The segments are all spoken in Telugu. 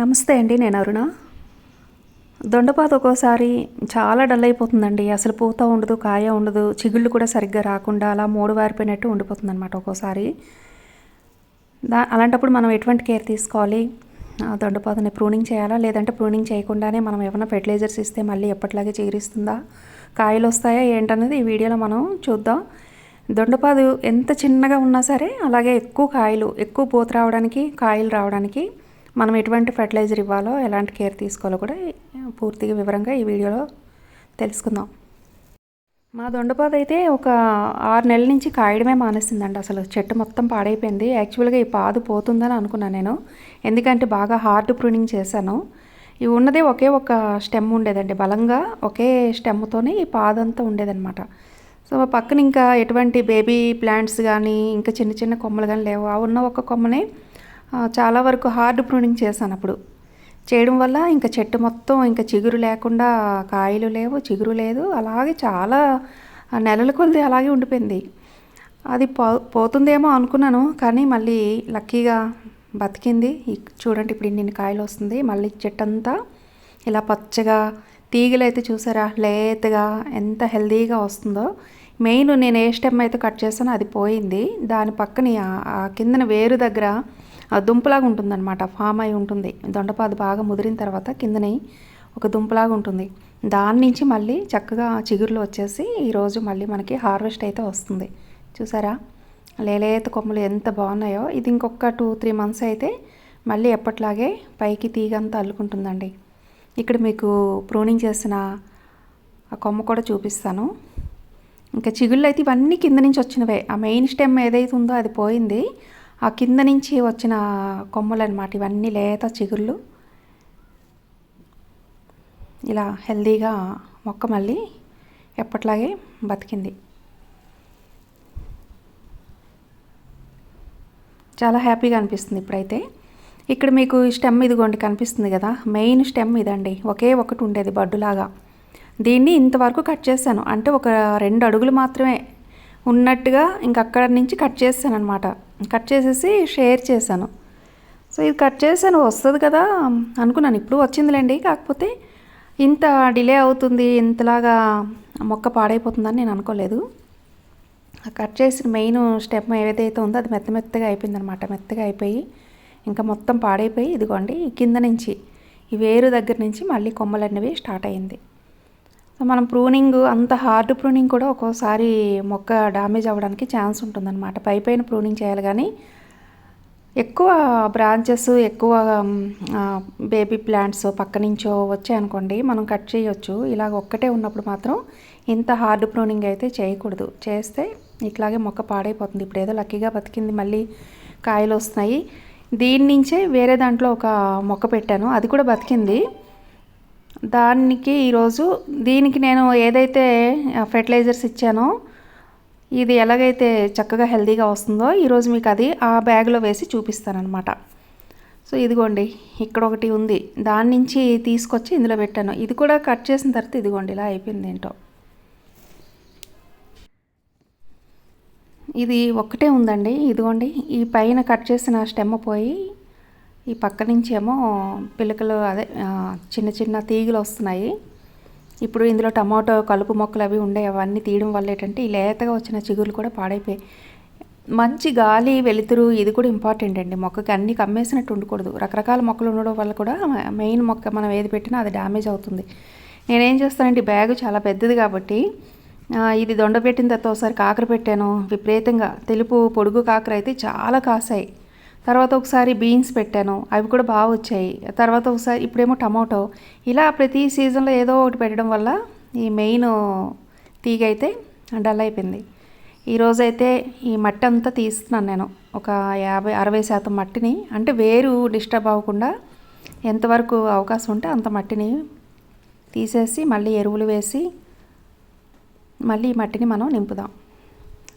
నమస్తే అండి నేను అరుణ. దొండపాత ఒక్కోసారి చాలా డల్ అయిపోతుందండి. అసలు పూత ఉండదు కాయ ఉండదు చిగుళ్ళు కూడా సరిగ్గా రాకుండా అలా మూడు వారిపోయినట్టు ఉండిపోతుంది అనమాట ఒక్కోసారి. దా అలాంటప్పుడు మనం ఎటువంటి కేర్ తీసుకోవాలి? ఆ దొండపాతని ప్రూనింగ్ చేయాలా? లేదంటే ప్రూనింగ్ చేయకుండానే మనం ఏమైనా ఫెర్టిలైజర్స్ ఇస్తే మళ్ళీ ఎప్పటిలాగే చేరిస్తుందా కాయలు వస్తాయా ఏంటనేది ఈ వీడియోలో మనం చూద్దాం. దొండపాదు ఎంత చిన్నగా ఉన్నా సరే అలాగే ఎక్కువ కాయలు ఎక్కువ పూత రావడానికి కాయలు రావడానికి మనం ఎటువంటి ఫెర్టిలైజర్ ఇవ్వాలో ఎలాంటి కేర్ తీసుకోవాలో కూడా పూర్తిగా వివరంగా ఈ వీడియోలో తెలుసుకుందాం. మా దొండపాద అయితే ఒక ఆరు నెలల నుంచి కాయడమే మానేసిందండి. అసలు చెట్టు మొత్తం పాడైపోయింది. యాక్చువల్గా ఈ పాదు పోతుందని అనుకున్నాను నేను. ఎందుకంటే బాగా హార్డ్ ప్రూనింగ్ చేశాను. ఇవి ఉన్నదే ఒకే ఒక స్టెమ్ ఉండేదండి. బలంగా ఒకే స్టెమ్తోనే ఈ పాదంతా ఉండేదన్నమాట. సో పక్కన ఇంకా ఎటువంటి బేబీ ప్లాంట్స్ కానీ ఇంకా చిన్న చిన్న కొమ్మలు కానీ లేవు. ఆ ఉన్న ఒక కొమ్మని చాలా వరకు హార్డ్ ప్రూనింగ్ చేశాను అప్పుడు. చేయడం వల్ల ఇంకా చెట్టు మొత్తం ఇంకా చిగురు లేకుండా కాయలు లేవు చిగురు లేదు. అలాగే చాలా నెలల కొద్ది అలాగే ఉండిపోయింది. అది పో పోతుందేమో అనుకున్నాను కానీ మళ్ళీ లక్కీగా బతికింది. చూడండి ఇప్పుడు ఇన్ని కాయలు వస్తుంది. మళ్ళీ చెట్టు అంతా ఇలా పచ్చగా తీగలు అయితే చూసారా లేతగా ఎంత హెల్దీగా వస్తుందో. మెయిన్ నేను ఏ స్టెమ్ అయితే కట్ చేశానో అది పోయింది. దాని పక్కన ఆ- కిందన వేరు దగ్గర దుంపలాగా ఉంటుందన్నమాట ఫామ్ అయి ఉంటుంది. దొండపాదు బాగా ముదిరిన తర్వాత కిందని ఒక దుంపలాగా ఉంటుంది. దాని నుంచి మళ్ళీ చక్కగా చిగుర్లు వచ్చేసి ఈరోజు మళ్ళీ మనకి హార్వెస్ట్ అయితే వస్తుంది. చూసారా? లేలేత కొమ్మలు ఎంత బాగున్నాయో. ఇది ఇంకొక టూ త్రీ మంత్స్ అయితే మళ్ళీ ఎప్పట్లాగే పైకి తీగంతా అల్లుకుంటుందండి. ఇక్కడ మీకు ప్రూనింగ్ చేసిన ఆ కొమ్మ కూడా చూపిస్తాను. ఇంకా చిగుళ్ళు అయితే ఇవన్నీ కింద నుంచి వచ్చినవే. ఆ మెయిన్ స్టెమ్ ఏదైతే ఉందో అది పోయింది. ఆ కింద నుంచి వచ్చిన కొమ్మలు అనమాట ఇవన్నీ లేత చిగుళ్ళు ఇలా హెల్దీగా మొక్క మళ్ళీ ఎప్పట్లాగే బతికింది. చాలా హ్యాపీగా అనిపిస్తుంది ఇప్పుడైతే. ఇక్కడ మీకు స్టెమ్ ఇదిగోండి కనిపిస్తుంది కదా మెయిన్ స్టెమ్ ఇదండి. ఒకే ఒకటి ఉండేది బడ్డులాగా. దీన్ని ఇంతవరకు కట్ చేశాను. అంటే ఒక రెండు అడుగులు మాత్రమే ఉన్నట్టుగా ఇంక అక్కడ నుంచి కట్ చేశాను అనమాట కట్ చేసేసి షేర్ చేశాను. సో ఇది కట్ చేశాను వస్తుంది కదా అనుకున్నాను. ఇప్పుడు వచ్చిందిలేండి. కాకపోతే ఇంత డిలే అవుతుంది ఇంతలాగా మొక్క పాడైపోతుందని నేను అనుకోలేదు. ఆ కట్ చేసిన మెయిన్ స్టెప్ ఏదైతే ఉందో అది మెత్త మెత్తగా అయిపోయింది అనమాట మెత్తగా అయిపోయి ఇంకా మొత్తం పాడైపోయి ఇదిగోండి కింద నుంచి ఈ వేరు దగ్గర నుంచి మళ్ళీ కొమ్మలు అనేవి స్టార్ట్ అయ్యింది. సో మనం ప్రూనింగ్ అంత హార్డ్ ప్రూనింగ్ కూడా ఒక్కోసారి మొక్క డ్యామేజ్ అవ్వడానికి ఛాన్స్ ఉంటుందన్నమాట. పై పైన ప్రూనింగ్ చేయాలి కానీ ఎక్కువ బ్రాంచెస్ ఎక్కువ బేబీ ప్లాంట్స్ పక్క నుంచో వచ్చాయనుకోండి మనం కట్ చేయొచ్చు. ఇలాగ ఒక్కటే ఉన్నప్పుడు మాత్రం ఇంత హార్డ్ ప్రూనింగ్ అయితే చేయకూడదు. చేస్తే ఇట్లాగే మొక్క పాడైపోతుంది. ఇప్పుడు ఏదో లక్కీగా బతికింది మళ్ళీ కాయలు వస్తున్నాయి. దీని నుంచే వేరే దాంట్లో ఒక మొక్క పెట్టాను. అది కూడా బతికింది. దానికి ఈరోజు దీనికి నేను ఏదైతే ఫెర్టిలైజర్స్ ఇచ్చానో ఇది ఎలాగైతే చక్కగా హెల్తీగా వస్తుందో ఈరోజు మీకు అది ఆ బ్యాగ్లో వేసి చూపిస్తానమాట సో ఇదిగోండి ఇక్కడ ఒకటి ఉంది. దాని నుంచి తీసుకొచ్చి ఇందులో పెట్టాను. ఇది కూడా కట్ చేసిన తర్వాత ఇదిగోండి ఇలా అయిపోయింది ఏంటో. ఇది ఒక్కటే ఉందండి. ఇదిగోండి ఈ పైన కట్ చేసిన స్టెమ్ పోయి ఈ పక్క నుంచి ఏమో పిలకలు అదే చిన్న చిన్న తీగలు వస్తున్నాయి. ఇప్పుడు ఇందులో టమాటో కలుపు మొక్కలు అవి ఉండే అవన్నీ తీయడం వల్ల ఏంటంటే ఈ లేతగా వచ్చిన చిగురులు కూడా పాడైపోయాయి మంచి గాలి వెలుతురు ఇది కూడా ఇంపార్టెంట్ అండి. మొక్కకి అన్ని కమ్మేసినట్టు ఉండకూడదు. రకరకాల మొక్కలు ఉండడం వల్ల కూడా మెయిన్ మొక్క మనం ఏది పెట్టినా అది డ్యామేజ్ అవుతుంది. నేనేం చేస్తానంటే బ్యాగు చాలా పెద్దది కాబట్టి ఇది దొండ పెట్టిన తర్వాత ఒకసారి కాకర పెట్టాను. విపరీతంగా తెలుపు పొడుగు కాకర అయితే చాలా కాసాయి. తర్వాత ఒకసారి బీన్స్ పెట్టాను. అవి కూడా బాగా వచ్చాయి. తర్వాత ఒకసారి ఇప్పుడేమో టమాటో. ఇలా ప్రతి సీజన్లో ఏదో ఒకటి పెట్టడం వల్ల ఈ మెయిన్ తీగ అయితే డల్ అయిపోయింది. ఈరోజైతే ఈ మట్టి అంతా తీస్తున్నాను నేను. ఒక యాభై అరవై శాతం మట్టిని. అంటే వేరు డిస్టర్బ్ అవ్వకుండా ఎంతవరకు అవకాశం ఉంటే అంత మట్టిని తీసేసి మళ్ళీ ఎరువులు వేసి మళ్ళీ ఈ మట్టిని మనం నింపుదాం.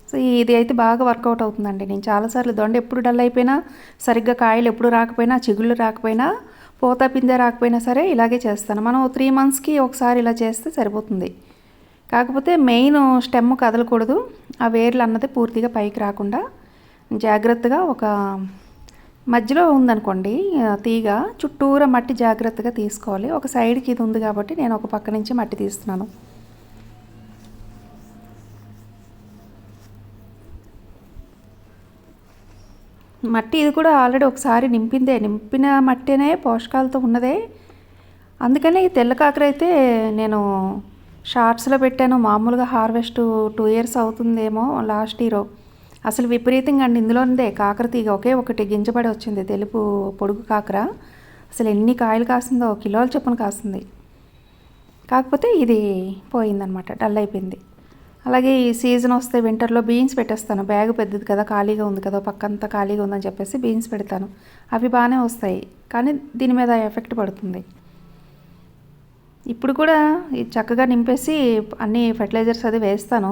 సో ఇది అయితే బాగా వర్కౌట్ అవుతుందండి. నేను చాలాసార్లు దొండ ఎప్పుడు డల్ అయిపోయినా సరిగ్గా కాయలు ఎప్పుడు రాకపోయినా చిగుళ్ళు రాకపోయినా పూత పిందె రాకపోయినా సరే ఇలాగే చేస్తాను. మనం త్రీ మంత్స్కి ఒకసారి ఇలా చేస్తే సరిపోతుంది. కాకపోతే మెయిన్ స్టెమ్ కదలకూడదు. ఆ వేర్లు అన్నది పూర్తిగా పైకి రాకుండా జాగ్రత్తగా ఒక మధ్యలో ఉందనుకోండి తీగ చుట్టూరా మట్టి జాగ్రత్తగా తీసుకోవాలి. ఒక సైడ్కి ఇది ఉంది కాబట్టి నేను ఒక పక్క నుంచి మట్టి తీస్తున్నాను. మట్టి ఇది కూడా ఆల్రెడీ ఒకసారి నింపిందే. నింపిన మట్టినే పోషకాలతో ఉన్నదే. అందుకని ఈ తెల్ల కాకర అయితే నేను షార్ట్స్లో పెట్టాను. మామూలుగా హార్వెస్ట్ టూ ఇయర్స్ అవుతుందేమో లాస్ట్ ఇయర్. అసలు విపరీతంగా అండి. ఇందులోనిదే కాకర తీగ. ఒకే ఒకటి గింజపడి వచ్చింది. తెలుపు పొడుగు కాకర. అసలు ఎన్ని కాయలు కాసిందో కిలోల చొప్పున కాసింది. కాకపోతే ఇది పోయిందనమాట డల్ అయిపోయింది. అలాగే ఈ సీజన్ వస్తే వింటర్లో బీన్స్ పెట్టేస్తాను. బ్యాగ్ పెద్దది కదా ఖాళీగా ఉంది కదా పక్కంతా ఖాళీగా ఉందని చెప్పేసి బీన్స్ పెడతాను. అవి బాగానే వస్తాయి. కానీ దీని మీద ఎఫెక్ట్ పడుతుంది. ఇప్పుడు కూడా చక్కగా నింపేసి అన్ని ఫెర్టిలైజర్స్ అది వేస్తాను.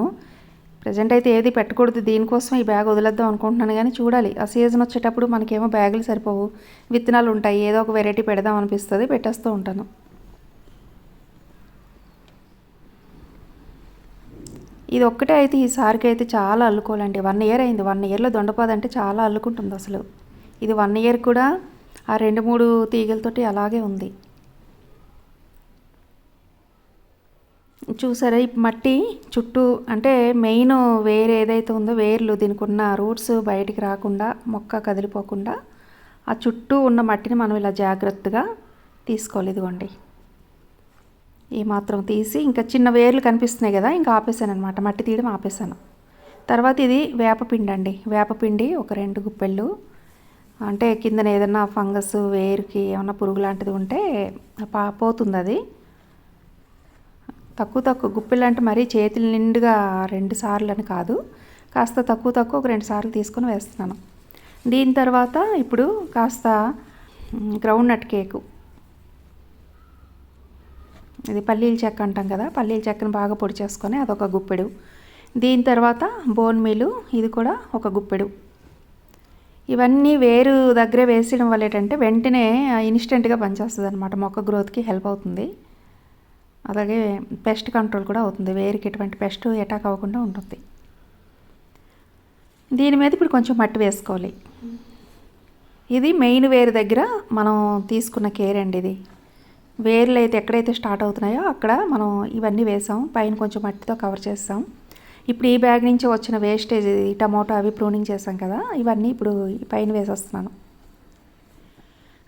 ప్రజెంట్ అయితే ఏది పెట్టకూడదు దీనికోసం ఈ బ్యాగ్ వదిలేద్దాం అనుకుంటున్నాను కానీ చూడాలి. ఆ సీజన్ వచ్చేటప్పుడు మనకేమో బ్యాగులు సరిపోవు విత్తనాలు ఉంటాయి ఏదో ఒక వెరైటీ పెడదాం అనిపిస్తుంది పెట్టేస్తూ ఉంటాను. ఇది ఒక్కటే అయితే ఈసారికి అయితే చాలా అల్లుకోవాలండి. వన్ ఇయర్ అయింది. వన్ ఇయర్లో దొండపాద అంటే చాలా అల్లుకుంటుంది అసలు. ఇది వన్ ఇయర్ కూడా ఆ రెండు మూడు తీగలతోటి అలాగే ఉంది. చూసారా? ఈ మట్టి చుట్టూ అంటే మెయిన్ వేరు ఏదైతే ఉందో వేర్లు దీనికి ఉన్న రూట్స్ బయటికి రాకుండా మొక్క కదిలిపోకుండా ఆ చుట్టూ ఉన్న మట్టిని మనం ఇలా జాగ్రత్తగా తీసుకోవాలి. ఇదిగోండి. ఈ మాత్రం తీసి ఇంకా చిన్న వేర్లు కనిపిస్తున్నాయి కదా ఇంకా ఆపేసాను అనమాట మట్టి తీయడం ఆపేసాను తర్వాత ఇది వేపపిండి అండి. వేపపిండి ఒక రెండు గుప్పెళ్ళు. అంటే కిందన ఏదైనా ఫంగస్ వేరుకి ఏమన్నా పురుగు లాంటిది ఉంటే పా- పోతుంది అది తక్కువ తక్కువ గుప్పెళ్ళు అంటే మరీ చేతులు నిండుగా రెండు సార్లు అని కాదు. కాస్త తక్కువ తక్కువ ఒక రెండు సార్లు తీసుకొని వేస్తున్నాను. దీని తర్వాత ఇప్పుడు కాస్త గ్రౌండ్ నట్ కేకు ఇది పల్లీల చెక్క అంటాం కదా పల్లీల చెక్కను బాగా పొడి చేసుకొని అదొక గుప్పెడు. దీని తర్వాత బోన్ మీలు ఇది కూడా ఒక గుప్పెడు. ఇవన్నీ వేరు దగ్గర వేసేయడం వల్ల ఏంటంటే వెంటనే ఇన్స్టెంట్గా పనిచేస్తుంది అనమాట మొక్క గ్రోత్కి హెల్ప్ అవుతుంది. అలాగే పెస్ట్ కంట్రోల్ కూడా అవుతుంది వేరుకి ఎటువంటి పెస్ట్ అటాక్ అవ్వకుండా ఉంటుంది. దీని మీద ఇప్పుడు కొంచెం మట్టి వేసుకోవాలి. ఇది మెయిన్ వేరు దగ్గర మనం తీసుకున్న కేర్ అండి ఇది. వేర్లు అయితే ఎక్కడైతే స్టార్ట్ అవుతున్నాయో అక్కడ మనం ఇవన్నీ వేసాం. పైన కొంచెం మట్టితో కవర్ చేస్తాం. ఇప్పుడు ఈ బ్యాగ్ నుంచి వచ్చిన వేస్టేజ్ టమాటో అవి ప్రూనింగ్ చేసాం కదా ఇవన్నీ ఇప్పుడు పైన వేసేస్తున్నాను.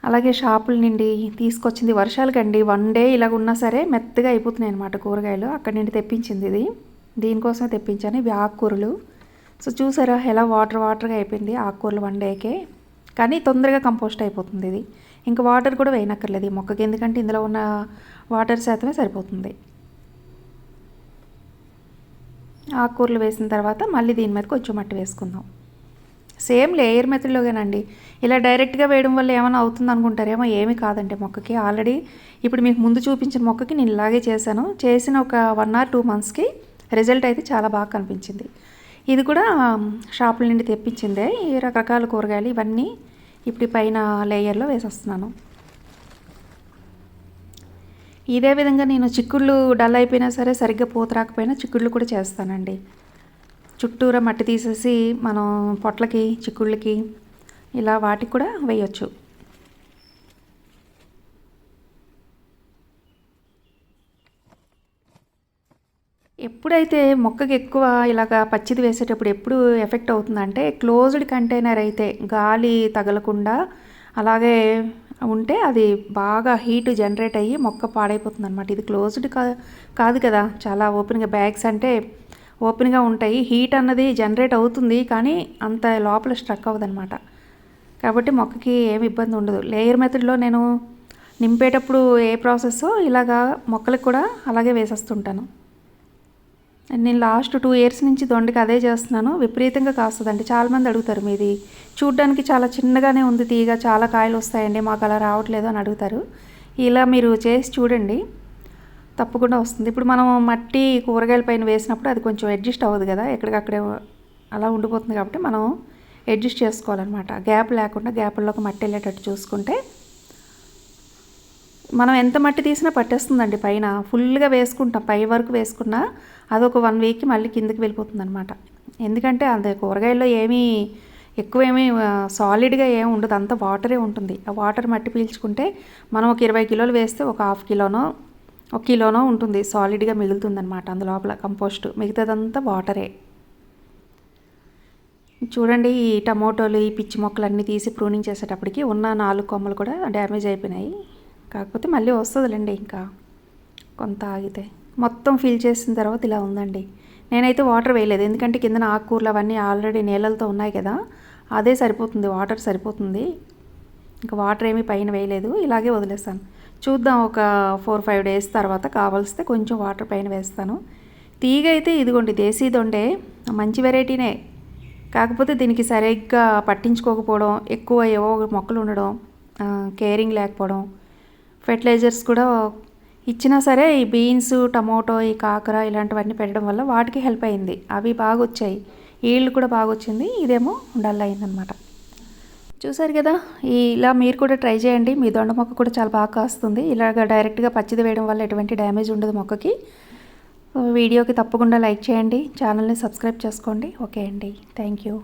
అలాగే షాపుల నుండి తీసుకొచ్చింది వర్షాలకండి. వన్ డే ఇలాగ ఉన్నా సరే మెత్తగా అయిపోతున్నాయి అనమాట కూరగాయలు. అక్కడి నుండి తెప్పించింది ఇది. దీనికోసమే తెప్పించాను ఇవి ఆకుకూరలు. సో చూసారా ఎలా వాటర్ వాటర్గా అయిపోయింది ఆకుకూరలు వన్ డేకే. కానీ తొందరగా కంపోస్ట్ అయిపోతుంది ఇది. ఇంకా వాటర్ కూడా వేయనక్కర్లేదు ఈ మొక్కకి. ఎందుకంటే ఇందులో ఉన్న వాటర్ శాతమే సరిపోతుంది. ఆకుకూరలు వేసిన తర్వాత మళ్ళీ దీని మీద కొంచెం మట్టి వేసుకుందాం. సేమ్ లేయర్ మెథడ్లోగానండి ఇలా డైరెక్ట్గా వేయడం వల్ల ఏమైనా అవుతుంది అనుకుంటారేమో ఏమీ కాదండి మొక్కకి. ఆల్రెడీ ఇప్పుడు మీకు ముందు చూపించిన మొక్కకి నేను ఇలాగే చేశాను. చేసిన ఒక వన్ ఆర్ టూ మంత్స్కి రిజల్ట్ అయితే చాలా బాగా కనిపించింది. ఇది కూడా షాపుల నుండి తెప్పించిందే. ఈ రకరకాల కూరగాయలు ఇవన్నీ ఇప్పుడు పైన లేయర్లో వేసేస్తున్నాను. ఇదే విధంగా నేను చిక్కుళ్ళు డల్ అయిపోయినా సరే సరిగ్గా పూత రాకపోయినా చిక్కుళ్ళు కూడా చేస్తానండి. చుట్టూరా మట్టి తీసేసి మనం పొట్లకి చిక్కుళ్ళకి ఇలా వాటికి కూడా వేయొచ్చు. ఎప్పుడైతే మొక్కకి ఎక్కువ ఇలాగ పచ్చిది వేసేటప్పుడు ఎప్పుడు ఎఫెక్ట్ అవుతుందంటే క్లోజ్డ్ కంటైనర్ అయితే గాలి తగలకుండా అలాగే ఉంటే అది బాగా హీట్ జనరేట్ అయ్యి మొక్క పాడైపోతుంది అనమాట ఇది క్లోజ్డ్ కా కాదు కదా. చాలా ఓపెన్గా బ్యాగ్స్ అంటే ఓపెన్గా ఉంటాయి. హీట్ అన్నది జనరేట్ అవుతుంది కానీ అంత లోపల స్ట్రక్ అవ్వదనమాట కాబట్టి మొక్కకి ఏమి ఇబ్బంది ఉండదు. లేయర్ మెథడ్లో నేను నింపేటప్పుడు ఏ ప్రాసెస్ ఇలాగా మొక్కలకు కూడా అలాగే వేసేస్తుంటాను. నేను లాస్ట్ టూ ఇయర్స్ నుంచి దొండకి అదే చేస్తున్నాను. విపరీతంగా కాస్తుందండి. చాలామంది అడుగుతారు మీది. చూడ్డానికి చాలా చిన్నగానే ఉంది తీగ చాలా కాయలు వస్తాయండి మాకు అలా రావట్లేదు అని అడుగుతారు. ఇలా మీరు చేసి చూడండి. తప్పకుండా వస్తుంది. ఇప్పుడు మనం మట్టి కూరగాయల పైన వేసినప్పుడు అది కొంచెం అడ్జస్ట్ అవ్వదు కదా. ఎక్కడికక్కడే అలా ఉండిపోతుంది కాబట్టి మనం అడ్జస్ట్ చేసుకోవాలన్నమాట. గ్యాప్ లేకుండా గ్యాప్లోకి మట్టి వెళ్ళేటట్టు చూసుకుంటే మనం ఎంత మట్టి తీసినా పట్టేస్తుందండి పైన. ఫుల్గా వేసుకుంటాం. పై వరకు వేసుకున్నా అదొక వన్ వీక్కి మళ్ళీ కిందకి వెళ్ళిపోతుంది అనమాట ఎందుకంటే అంత కూరగాయల్లో ఏమీ ఎక్కువేమీ సాలిడ్గా ఏం ఉండదు. అంత వాటరే ఉంటుంది. ఆ వాటర్ మట్టి పీల్చుకుంటే మనం ఒక ఇరవై కిలోలు వేస్తే ఒక హాఫ్ కిలోనో ఒక కిలోనో ఉంటుంది. సాలిడ్గా మిగులుతుందన్నమాట అందులోపల కంపోస్ట్. మిగతాదంతా వాటరే. చూడండి ఈ టమోటోలు ఈ పిచ్చి మొక్కలు అన్నీ తీసి ప్రూనింగ్ చేసేటప్పటికి ఉన్న నాలుగు కొమ్మలు కూడా డ్యామేజ్ అయిపోయినాయి. కాకపోతే మళ్ళీ వస్తుందిలేండి ఇంకా. కొంత ఆగితే. మొత్తం ఫిల్ చేసిన తర్వాత ఇలా ఉందండి. నేనైతే వాటర్ వేయలేదు. ఎందుకంటే కిందన ఆకుకూరలు అవన్నీ ఆల్రెడీ నీళ్ళతో ఉన్నాయి కదా. అదే సరిపోతుంది. వాటర్ సరిపోతుంది. ఇంకా వాటర్ ఏమీ పైన వేయలేదు. ఇలాగే వదిలేస్తాను. చూద్దాం ఒక ఫోర్ ఫైవ్ డేస్ తర్వాత కావాల్స్తే కొంచెం వాటర్ పైన వేస్తాను. తీగ అయితే ఇదిగోండి దేశీ దొండే. మంచి వెరైటీనే కాకపోతే దీనికి సరిగ్గా పట్టించుకోకపోవడం ఎక్కువ ఏవో మొక్కలు ఉండడం కేరింగ్ లేకపోవడం ఫెర్టిలైజర్స్ కూడా ఇచ్చినా సరే ఈ బీన్స్ టమోటో ఈ కాకర ఇలాంటివన్నీ పెట్టడం వల్ల వాటికి హెల్ప్ అయింది. అవి బాగా వచ్చాయి ఈళ్ళు కూడా బాగా వచ్చింది ఇదేమో డల్ అయిందనమాట చూసారు కదా ఇలా మీరు కూడా ట్రై చేయండి. మీ దొండ మొక్క కూడా చాలా బాగా కాస్తుంది. ఇలాగ డైరెక్ట్గా పచ్చిది వేయడం వల్ల ఎటువంటి డ్యామేజ్ ఉండదు మొక్కకి. వీడియోకి తప్పకుండా లైక్ చేయండి. ఛానల్ని సబ్స్క్రైబ్ చేసుకోండి. ఓకే అండి. Thank you.